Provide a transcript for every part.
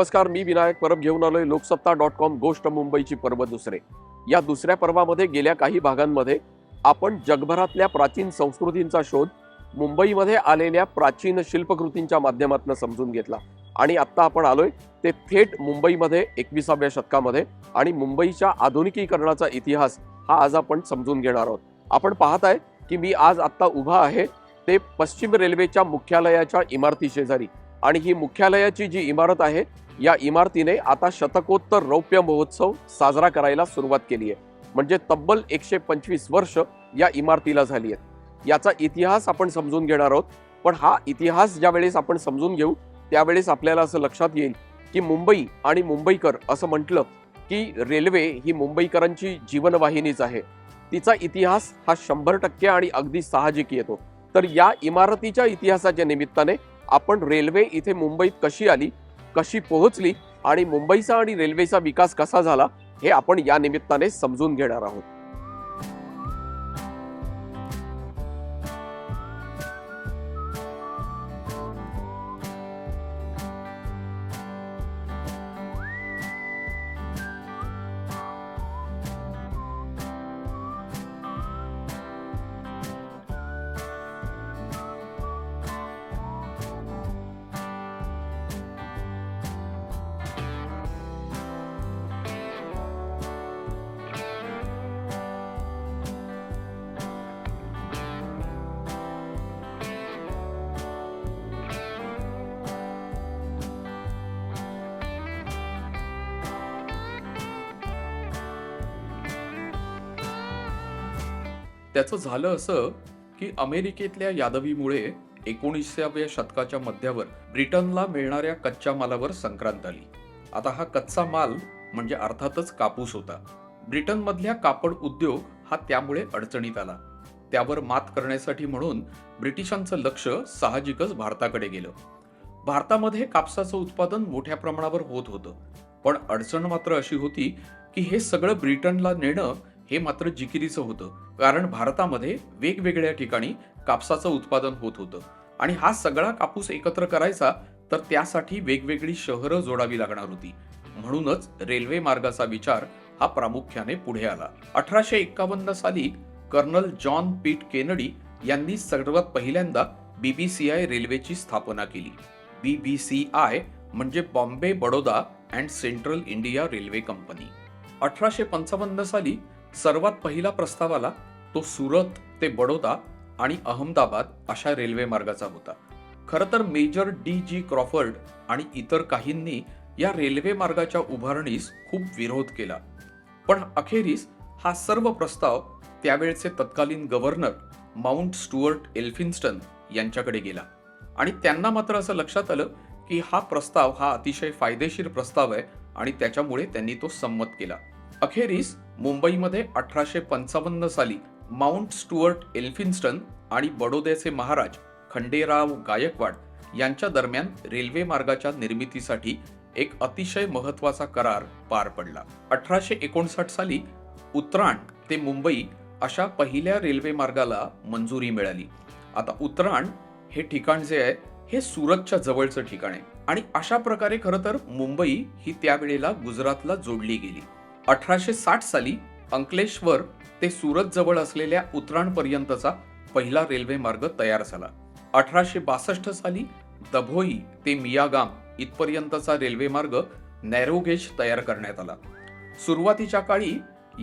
नमस्कार मी विनायक परब घेऊन आलोय लोकसत्ता डॉट कॉम गोष्ट मुंबईची पर्व दुसरे. या दुसऱ्या पर्वामध्ये गेल्या काही भागांमध्ये आपण जगभरातल्या प्राचीन संस्कृतींचा शोध मुंबईमध्ये आलेल्या प्राचीन शिल्पकृतींच्या माध्यमातून समजून घेतला. आणि आत्ता आपण आलोय ते थेट मुंबईमध्ये एकविसाव्या शतकामध्ये आणि मुंबईच्या आधुनिकीकरणाचा इतिहास हा आज आपण समजून घेणार आहोत. आपण पाहत आहे की मी आज आत्ता उभा आहे ते पश्चिम रेल्वेच्या मुख्यालयाच्या इमारती शेजारी आणि ही मुख्यालयाची जी इमारत आहे या इमारतीने आता शतकोत्तर रौप्य महोत्सव साजरा करायला सुरुवात केली आहे. म्हणजे तब्बल एकशे पंचवीस वर्ष या इमारतीला झाली आहेत. याचा इतिहास आपण समजून घेणार आहोत. पण हा इतिहास ज्यावेळेस आपण समजून घेऊ त्यावेळेस आपल्याला असं लक्षात येईल की मुंबई आणि मुंबईकर असं म्हटलं की रेल्वे ही मुंबईकरांची जीवनवाहिनीच आहे. तिचा इतिहास हा शंभर टक्के आणि अगदी साहजिक येतो. तर या इमारतीच्या इतिहासाच्या निमित्ताने आपण रेल्वे इथे मुंबईत कशी आली कशी पोहोचली आणि मुंबईचा आणि रेल्वेचा विकास कसा झाला हे आपण या निमित्ताने समजून घेणार आहोत. त्याचं झालं असं की अमेरिकेतल्या यादवीमुळे एकोणीसाव्या शतकाच्या मध्यावर ब्रिटनला मिळणाऱ्या कच्च्या मालावर संक्रांत आली. आता हा कच्चा माल म्हणजे अर्थातच कापूस होता. ब्रिटनमधल्या कापड उद्योग हा त्यामुळे अडचणीत आला. त्यावर मात करण्यासाठी म्हणून ब्रिटिशांचं लक्ष साहजिकच भारताकडे गेलं. भारतामध्ये कापसाचं उत्पादन मोठ्या प्रमाणावर होत होतं. पण अडचण मात्र अशी होती की हे सगळं ब्रिटनला नेणं हे मात्र जिकिरीचं होतं. कारण भारतामध्ये वेगवेगळ्या ठिकाणी कापसाचं उत्पादन होत होतं. आणि हा सगळा कापूस एकत्र करायचा तर त्यासाठी वेगवेगळी शहरं जोडावी लागणार होती. म्हणूनच रेल्वे मार्गाचा विचार हा प्रामुख्याने पुढे आला. अठराशे एक्कावन्न साली कर्नल जॉन पीट केनडी यांनी सर्वात पहिल्यांदा बीबीसीआय रेल्वेची स्थापना केली. बीबीसीआय म्हणजे Bombay Baroda and central India railway company. अठराशे पंचावन्न साली सर्वात पहिला प्रस्ताव आला तो सुरत ते बडोदा आणि अहमदाबाद अशा रेल्वे मार्गाचा होता. खरं तर मेजर डी जी क्रॉफर्ड आणि इतर काहींनी या रेल्वे मार्गाच्या उभारणीस खूप विरोध केला. पण अखेरीस हा सर्व प्रस्ताव त्यावेळचे तत्कालीन गव्हर्नर माउंट स्टुअर्ट एल्फिन्स्टन यांच्याकडे गेला. आणि त्यांना मात्र असं लक्षात आलं की हा प्रस्ताव हा अतिशय फायदेशीर प्रस्ताव आहे आणि त्याच्यामुळे त्यांनी तो संमत केला. अखेरीस मुंबईमध्ये अठराशे पंचावन्न साली माउंट स्टुअर्ट एल्फिन्स्टन आणि बडोद्याचे महाराज खंडेराव गायकवाड यांच्या दरम्यान रेल्वे मार्गाच्या निर्मितीसाठी एक अतिशय महत्त्वाचा करार पार पडला. अठराशे एकोणसाठ साली उतराण ते मुंबई अशा पहिल्या रेल्वे मार्गाला मंजुरी मिळाली. आता उतराण हे ठिकाण जे आहे हे सुरतच्या जवळचं ठिकाण आहे. आणि अशा प्रकारे खरं तर मुंबई ही त्यावेळेला गुजरातला जोडली गेली. अठराशे साठ साली अंकलेश्वर ते सुरत जवळ असलेल्या उतराणपर्यंतचा पहिला रेल्वे मार्ग तयार झाला. अठराशे बासष्ट साली दभोई ते मियागाम इथपर्यंतचा रेल्वे मार्ग नॅरोगेज तयार करण्यात आला. सुरुवातीच्या काळी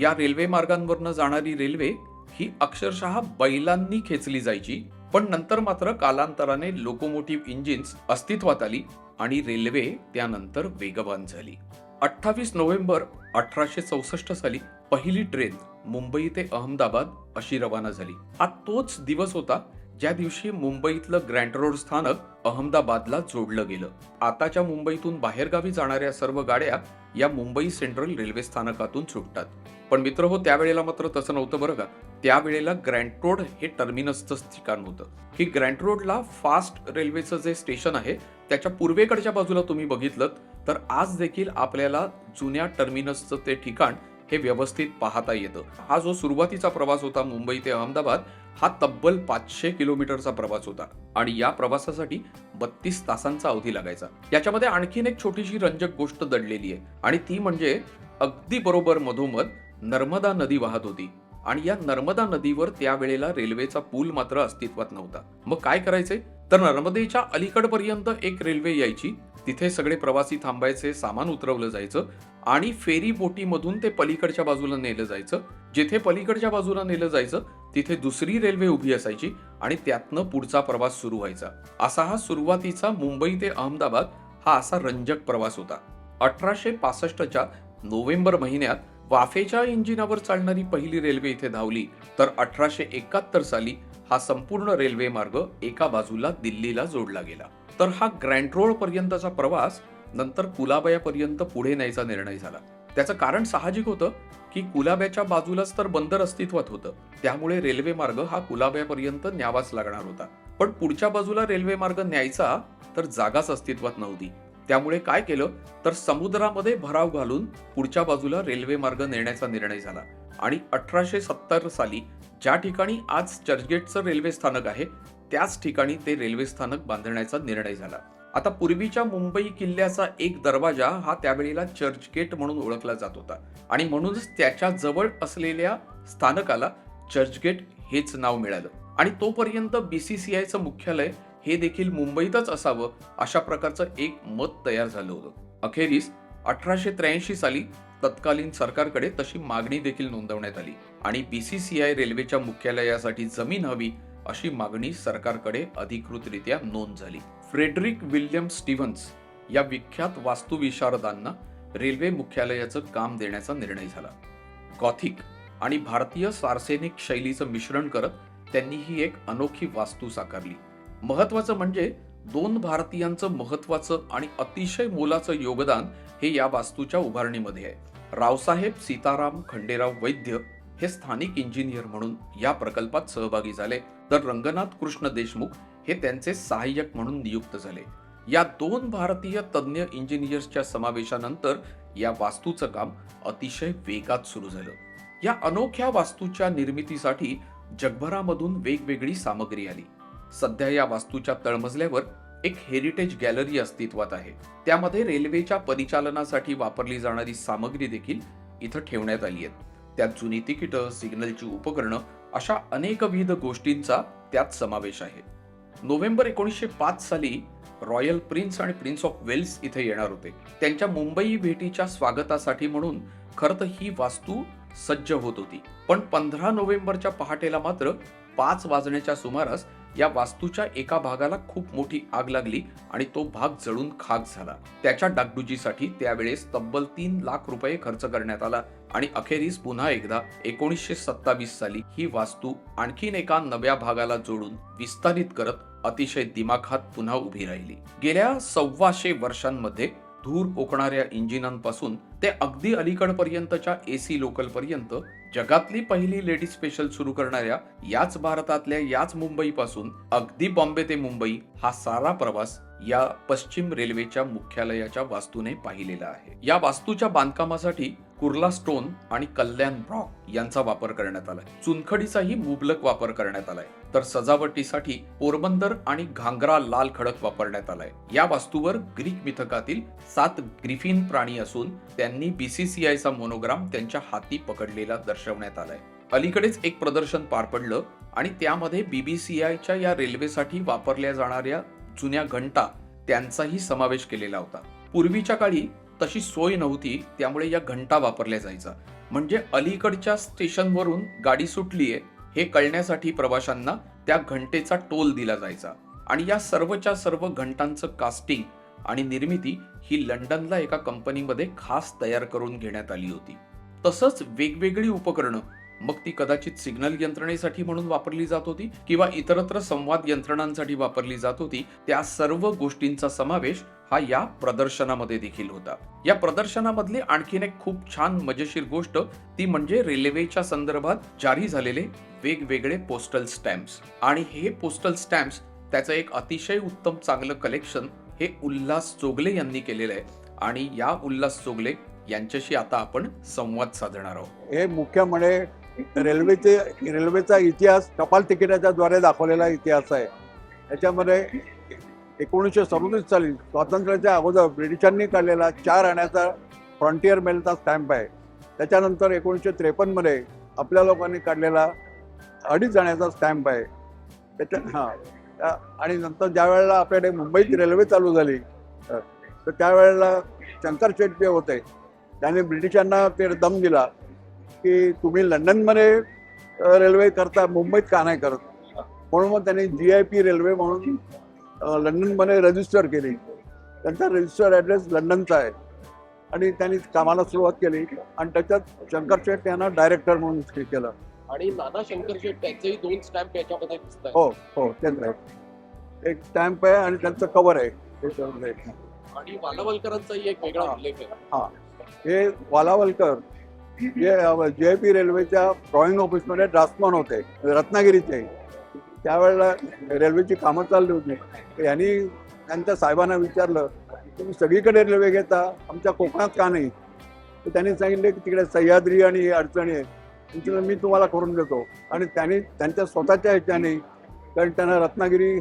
या रेल्वे मार्गांवरनं जाणारी रेल्वे ही अक्षरशः बैलांनी खेचली जायची पण नंतर मात्र कालांतराने लोकोमोटिव्ह इंजिन्स अस्तित्वात आली आणि रेल्वे त्यानंतर वेगवान झाली. अठ्ठावीस नोव्हेंबर अठराशे चौसष्ट साली पहिली ट्रेन मुंबई ते अहमदाबाद अशी रवाना झाली. हा तोच दिवस होता ज्या दिवशी मुंबईतलं ग्रँड रोड स्थानक अहमदाबादला जोडलं गेलं. आताच्या मुंबईतून बाहेरगावी जाणाऱ्या सर्व गाड्या या मुंबई सेंट्रल रेल्वे स्थानकातून सुटतात. पण मित्र हो त्यावेळेला मात्र तसं नव्हतं बरं का. त्यावेळेला ग्रँड रोड हे टर्मिनसचं ठिकाण होतं. की ग्रँड रोडला फास्ट रेल्वेचं जे स्टेशन आहे त्याच्या पूर्वेकडच्या बाजूला तुम्ही बघितलं तर आज देखील आपल्याला जुन्या टर्मिनसचं ते ठिकाण हे व्यवस्थित पाहता येतं. हा जो सुरुवातीचा प्रवास होता मुंबई ते अहमदाबाद हा तब्बल पाचशे किलोमीटरचा प्रवास होता. आणि या प्रवासासाठी बत्तीस तासांचा अवधी लागायचा. याच्यामध्ये आणखीन एक छोटीशी रंजक गोष्ट दडलेली आहे. आणि ती म्हणजे अगदी बरोबर मधोमध नर्मदा नदी वाहत होती. आणि या नर्मदा नदीवर त्यावेळेला रेल्वेचा पूल मात्र अस्तित्वात नव्हता. मग काय करायचे? तर नर्मदेच्या अलीकडपर्यंत एक रेल्वे यायची. तिथे सगळे प्रवासी थांबायचे सामान उतरवलं जायचं आणि फेरी बोटीमधून ते पलीकडच्या बाजूला नेलं जायचं. जिथे पलीकडच्या बाजूला नेलं जायचं तिथे दुसरी रेल्वे उभी असायची आणि त्यातनं पुढचा प्रवास सुरू व्हायचा. असा हा सुरुवातीचा मुंबई ते अहमदाबाद हा असा रंजक प्रवास होता. अठराशे पासष्टच्या नोव्हेंबर महिन्यात वाफेच्या इंजिनावर चालणारी पहिली रेल्वे इथे धावली. तर अठराशे एकाहत्तर साली हा संपूर्ण रेल्वे मार्ग एका बाजूला दिल्लीला जोडला गेला. तर हा ग्रँड रोड पर्यंतचा प्रवास नंतर कुलाबयापर्यंत पुढे न्यायचा निर्णय झाला. त्याचं कारण साहजिक होतं की कुलाब्याच्या बाजूलाच तर बंदर अस्तित्वात होतं. त्यामुळे रेल्वे मार्ग हा कुलाब्यापर्यंत न्यावाच लागणार होता. पण पुढच्या बाजूला रेल्वे मार्ग न्यायचा तर जागाच अस्तित्वात नव्हती. त्यामुळे काय केलं? तर समुद्रामध्ये भराव घालून पुढच्या बाजूला रेल्वे मार्ग नेण्याचा निर्णय झाला. आणि अठराशे सत्तर साली ज्या ठिकाणी आज चर्चगेटचं रेल्वे स्थानक आहे त्याच ठिकाणी ते रेल्वे स्थानक बांधण्याचा निर्णय झाला. आता पूर्वीच्या मुंबई किल्ल्याचा एक दरवाजा हा त्यावेळेला चर्चगेट म्हणून ओळखला जात होता. आणि म्हणूनच त्याच्याजवळ असलेल्या स्थानकाला चर्चगेट हेच नाव मिळालं. आणि तोपर्यंत बीसीसीआयचं मुख्यालय हे देखील मुंबईतच असावं अशा प्रकारचं एक मत तयार झालं होतं. अखेरीस अठराशे त्र्याऐंशी साली तत्कालीन सरकारकडे तशी मागणी देखील नोंदवण्यात आली. आणि बीसीसीआय रेल्वेच्या मुख्यालयासाठी जमीन हवी अशी मागणी सरकारकडे अधिकृतरित्या नोंद झाली. फ्रेडरिक विल्यम स्टीव्हन्स या विख्यात वास्तुविशारदांना रेल्वे मुख्यालयाचं काम देण्याचा निर्णय झाला. गॉथिक आणि भारतीय सार्सेनिक शैलीचं मिश्रण करत त्यांनी ही एक अनोखी वास्तू साकारली. महत्वाचं म्हणजे दोन भारतीयांचं महत्वाचं आणि अतिशय मोलाचं योगदान हे या वास्तूच्या उभारणीमध्ये आहे. रावसाहेब सीताराम खंडेराव वैद्य हे स्थानिक इंजिनियर म्हणून या प्रकल्पात सहभागी झाले. तर रंगनाथ कृष्ण देशमुख हे त्यांचे सहाय्यक म्हणून नियुक्त झाले. या दोन भारतीय तज्ज्ञ इंजिनियर्सच्या समावेशानंतर या वास्तूचं काम अतिशय वेगात सुरू झालं. या अनोख्या वास्तूच्या निर्मितीसाठी जगभरामधून वेगवेगळी सामग्री आली. सध्या या वास्तूच्या तळमजल्यावर एक हेरिटेज गॅलरी अस्तित्वात आहे. त्यामध्ये रेल्वेच्या परिचालनासाठी वापरली जाणारी सामग्री देखील इथं ठेवण्यात आली आहे त्यात जुनी तिकीटं सिग्नलची उपकरणं अशा अनेकविध गोष्टींचा त्यात समावेश आहे. नोव्हेंबर एकोणीसशे पाच साली रॉयल प्रिन्स आणि प्रिन्स ऑफ वेल्स इथे येणार होते. त्यांच्या मुंबई भेटीच्या स्वागतासाठी म्हणून खरं तर ही वास्तू सज्ज होत होती. पण पंधरा नोव्हेंबरच्या पहाटेला मात्र पाच वाजण्याच्या सुमारास या वास्तूच्या एका भागाला खूप मोठी आग लागली आणि तो भाग जळून खाक झाला. त्याच्या डागडुजीसाठी त्यावेळेस तब्बल तीन लाख रुपये खर्च करण्यात आला आणि अखेरीस पुन्हा एकदा एकोणीसशे सत्तावीस साली ही वास्तू आणखीन एका नव्या भागाला जोडून विस्तारित करत अतिशय दिमाखात पुन्हा उभी राहिली. गेल्या सव्वाशे वर्षांमध्ये धूर ओकणाऱ्या इंजिनांपासून ते अगदी अलीकडपर्यंतच्या एसी लोकल पर्यंत जगातली पहिली लेडी स्पेशल सुरू करणाऱ्या याच भारतातल्या याच मुंबईपासून अगदी बॉम्बे ते मुंबई हा सारा प्रवास या पश्चिम रेल्वेच्या मुख्यालयाच्या वास्तूने पाहिलेला आहे. या वास्तूच्या बांधकामासाठी कुर्ला स्टोन आणि कल्याण ब्रॉक यांचा वापर करण्यात आलाय. चुनखडीचाही मुबलक वापर करण्यात आलाय. तर सजावटीसाठी पोरबंदर आणि घांगरा लाल खडक वापरण्यात आलाय. या वास्तूवर ग्रीक मिथकातील सात ग्रिफिन प्राणी असून त्यांनी बीसीसीआयचा मोनोग्राम त्यांच्या हाती पकडलेला दर्शवण्यात आलाय. अलीकडेच एक प्रदर्शन पार पडलं आणि त्यामध्ये बीबीसीआयच्या या रेल्वेसाठी वापरल्या जाणाऱ्या जुन्या घंटा त्यांचाही समावेश केलेला होता. पूर्वीच्या काळी तशी सोय नव्हती त्यामुळे या घंटा वापरल्या जायचा. म्हणजे अलीकडच्या स्टेशनवरून गाडी सुटलीये हे कळण्यासाठी प्रवाशांना त्या घंटेचा टोल दिला जायचा. आणि या सर्वच्या सर्व घंटांचं कास्टिंग आणि निर्मिती ही लंडनला एका कंपनीमध्ये खास तयार करून घेण्यात आली होती. तसंच वेगवेगळी उपकरणं मग ती कदाचित सिग्नल यंत्रणेसाठी म्हणून वापरली जात होती किंवा इतरत्र संवाद यंत्रणांसाठी वापरली जात होती त्या सर्व गोष्टींचा समावेश हा या प्रदर्शनामध्ये देखील होता. या प्रदर्शनामधली आणखीन एक खूप छान मजेशीर गोष्ट ती म्हणजे रेल्वेच्या संदर्भात जारी झालेले वेगवेगळे पोस्टल स्टॅम्प्स आणि हे पोस्टल स्टॅम्प्स त्याचं एक अतिशय उत्तम चांगलं कलेक्शन हे उल्हास चोगले यांनी केलेलं आहे. आणि या उल्हास चोगले यांच्याशी आता आपण संवाद साधणार आहोत. हे मुख्य म्हणजे रेल्वेचे रेल्वेचा इतिहास टपाल तिकिटाच्या द्वारे दाखवलेला इतिहास आहे. त्याच्यामध्ये एकोणीसशे सदोतीस साली स्वातंत्र्याच्या अगोदर ब्रिटिशांनी काढलेला चार आण्याचा फ्रॉन्टियर मेलचा स्टॅम्प आहे. त्याच्यानंतर एकोणीसशे त्रेपन्नमध्ये आपल्या लोकांनी काढलेला अडीच आण्याचा स्टॅम्प आहे. त्याच्या हां त्या- आणि नंतर ज्या वेळेला आपल्याकडे मुंबईत रेल्वे चालू झाली तर त्यावेळेला शंकर शेट जे होते. त्याने ब्रिटिशांना ते दम दिला. की तुम्ही लंडनमध्ये रेल्वे करता मुंबईत का नाही करत? म्हणून मग त्यांनी जी आय पी रेल्वे म्हणून लंडनमध्ये रजिस्टर केली. त्यांचा रजिस्टर ॲड्रेस लंडनचा आहे. आणि त्यांनी कामाला सुरुवात केली आणि त्याच्यात शंकर शेट यांना डायरेक्टर म्हणून हे केलं. आणि नाना शंकर शेट त्यांचेही दोन स्टॅम्प याच्यामध्ये दिसत हो हो तेच आहे. एक स्टॅम्प आहे आणि त्यांचं कवर आहे. हे. आणि वालावलकरांचाही एक वेगळा हा. उल्लेख आहे. हे वालावलकर जे जे पी रेल्वेच्या ड्रॉइंग ऑफिसमध्ये ड्राफ्टमॅन होते रत्नागिरीचे. त्यावेळेला रेल्वेची कामं चालली होती. यांनी त्यांच्या साहेबांना विचारलं तुम्ही सगळीकडे रेल्वे घेता? आमच्या कोकणात का नाही? तर त्यांनी सांगितले की तिकडे सह्याद्री आणि हे अडचणी आहे त्यांचं मी तुम्हाला करून देतो. आणि त्यांनी त्यांच्या स्वतःच्या ह्याच्याने कारण त्यांना रत्नागिरी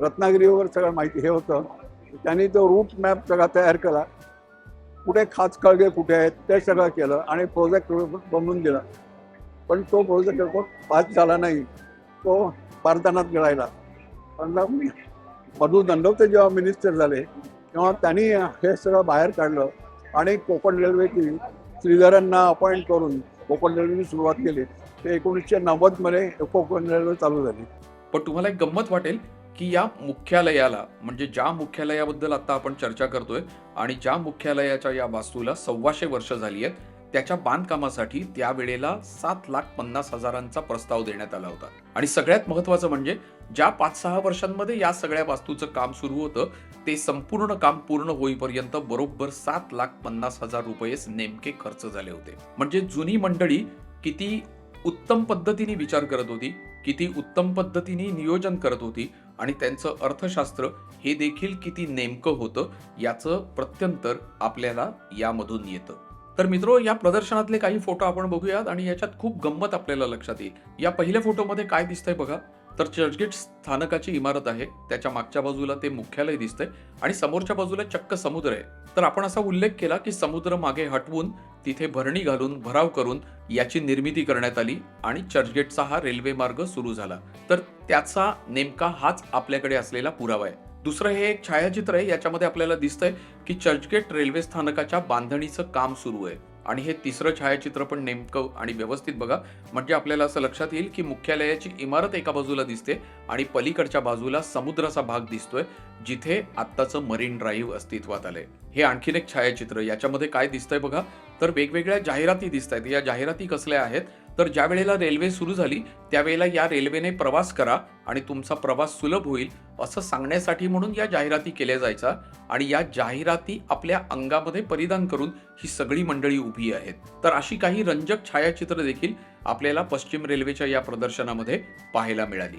रत्नागिरीवर सगळं माहिती हे होतं त्यांनी तो रूट मॅप सगळा तयार केला. कुठे खाच कळगे कुठे आहेत ते सगळं केलं आणि प्रोजेक्ट बनवून दिला. पण तो प्रोजेक्ट पास झाला नाही. तो भारतानात मिळायला पण मधु दंडवते जेव्हा मिनिस्टर झाले तेव्हा त्यांनी हे सगळं बाहेर काढलं आणि कोकण रेल्वेची श्रीधरांना अपॉइंट करून कोकण रेल्वेची सुरुवात केली. ते एकोणीसशे नव्वदमध्ये कोकण रेल्वे चालू झाली. पण तुम्हाला एक गंमत वाटेल की या मुख्यालयाला म्हणजे ज्या मुख्यालयाबद्दल आता आपण चर्चा करतोय आणि ज्या मुख्यालयाच्या या वास्तूला सव्वाशे वर्ष झाली आहेत त्याच्या बांधकामासाठी त्यावेळेला सात लाख पन्नास हजारांचा प्रस्ताव देण्यात आला होता. आणि सगळ्यात महत्वाचं म्हणजे ज्या पाच सहा वर्षांमध्ये या सगळ्या वास्तूचं काम सुरू होतं ते संपूर्ण काम पूर्ण होईपर्यंत बरोबर सात लाख पन्नास हजार रुपयेच नेमके खर्च झाले होते. म्हणजे जुनी मंडळी किती उत्तम पद्धतीने विचार करत होती किती उत्तम पद्धतीने नियोजन करत होती आणि त्यांचं अर्थशास्त्र हे देखील किती नेमकं होतं याचं प्रत्यंतर आपल्याला यामधून येतं. तर मित्रो या प्रदर्शनातले काही फोटो आपण बघूयात आणि याच्यात खूप गंमत आपल्याला लक्षात येईल. या पहिल्या फोटोमध्ये काय दिसतंय बघा. तर चर्चगेट स्थानकाची इमारत आहे. त्याच्या मागच्या बाजूला ते मुख्यालय दिसतंय आणि समोरच्या बाजूला चक्क समुद्र आहे. तर आपण असा उल्लेख केला की समुद्र मागे हटवून तिथे भरणी घालून भराव करून याची निर्मिती करण्यात आली आणि चर्चगेटचा हा रेल्वे मार्ग सुरू झाला. तर त्याचा नेमका हाच आपल्याकडे असलेला पुरावा आहे. दुसरं हे एक छायाचित्र आहे याच्यामध्ये आपल्याला दिसतंय की चर्चगेट रेल्वे स्थानकाच्या बांधणीचं काम सुरू आहे. आणि हे तिसरं छायाचित्र पण नेमकं आणि व्यवस्थित बघा. म्हणजे आपल्याला असं लक्षात येईल की मुख्यालयाची इमारत एका बाजूला दिसते आणि पलीकडच्या बाजूला समुद्राचा भाग दिसतोय जिथे आत्ताचं मरीन ड्राईव्ह अस्तित्वात आलंय. हे आणखीन एक छायाचित्र याच्यामध्ये काय दिसतंय बघा? तर वेगवेगळ्या जाहिराती दिसत आहेत. या जाहिराती कसल्या आहेत? तर ज्या वेळेला रेल्वे सुरू झाली त्यावेळेला या रेल्वेने प्रवास करा आणि तुमचा प्रवास सुलभ होईल असं सांगण्यासाठी म्हणून या जाहिराती केल्या जायच्या आणि या जाहिराती आपल्या अंगामध्ये परिधान करून ही सगळी मंडळी उभी आहेत. तर अशी काही रंजक छायाचित्र देखील आपल्याला पश्चिम रेल्वेच्या या प्रदर्शनामध्ये पाहायला मिळाली.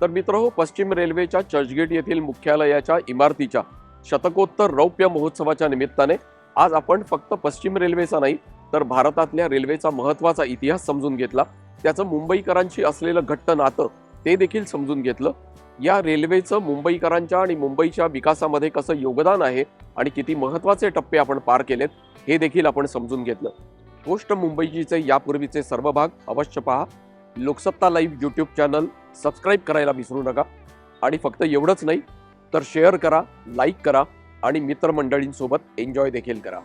तर मित्र हो, पश्चिम रेल्वेच्या चर्चगेट येथील मुख्यालयाच्या इमारतीच्या शतकोत्तर रौप्य महोत्सवाच्या निमित्ताने आज आपण फक्त पश्चिम रेल्वेचा नाही तर भारतातल्या रेल्वेचा महत्त्वाचा इतिहास समजून घेतला. त्याचं मुंबईकरांशी असलेलं घट्ट नातं ते देखील समजून घेतलं. या रेल्वेचं मुंबईकरांच्या आणि मुंबईच्या विकासामध्ये कसं योगदान आहे आणि किती महत्त्वाचे टप्पे आपण पार केलेत हे देखील आपण समजून घेतलं. गोष्ट मुंबईचीचे यापूर्वीचे सर्व भाग अवश्य पहा. Loksatta live YouTube channel subscribe करायला विसरू नका. आणि फक्त एवढंच नाही तर शेअर करा लाईक करा. आणि मित्रमंडळींसोबत एन्जॉय देखील करा.